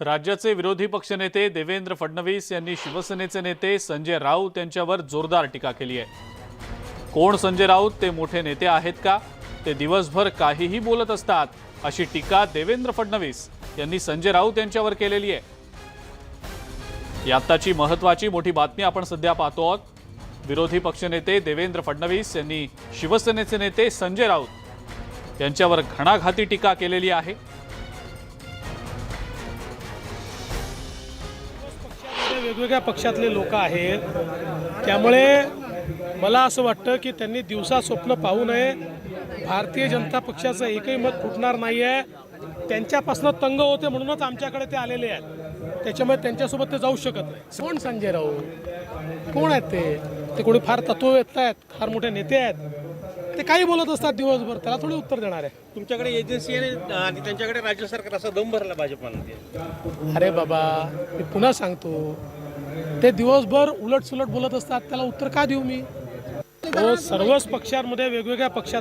राज्याचे विरोधी पक्षनेते देवेंद्र फडणवीस यांनी शिवसेनेचे नेते संजय राऊत यांच्यावर जोरदार टीका केली आहे. कोण संजय राऊत? ते मोठे नेते आहेत का? ते दिवसभर काहीही बोलत असतात अशी टीका देवेंद्र फडणवीस यांनी संजय राऊत यांच्यावर केलेली आहे. याताची आत्ताची महत्वाची मोठी बातमी आपण सध्या पाहतो आहोत. विरोधी पक्षनेते देवेंद्र फडणवीस यांनी शिवसेनेचे नेते संजय राऊत यांच्यावर घणाघाती टीका केलेली आहे. वेगवेगळ्या पक्षातले लोक आहेत. त्यामुळे मला असं वाटतं की त्यांनी दिवसा स्वप्न पाहू नये. भारतीय जनता पक्षाचं एकही मत फुटणार नाही आहे त्यांच्यापासून तंग होते म्हणूनच आमच्याकडे ते आलेले आहेत. त्याच्यामुळे त्यांच्यासोबत ते जाऊ शकत नाही. कोण संजय राऊत? कोण आहेत ते? ते कोणी फार तत्ववेत्त आहेत फार मोठे नेते आहेत. ते काही बोलत असतात दिवसभर. त्याला थोडी उत्तर देणार आहे. तुमच्याकडे एजन्सी आहे आणि त्यांच्याकडे राज्य सरकार असा दम भरला भाजपानं अरे बाबा मी पुन्हा सांगतो. ते दिवसभर उलट सुलट बोलत असतात. त्याला उत्तर का देऊ मी? हो, सर्वच पक्षांमध्ये वेगवेगळ्या पक्षात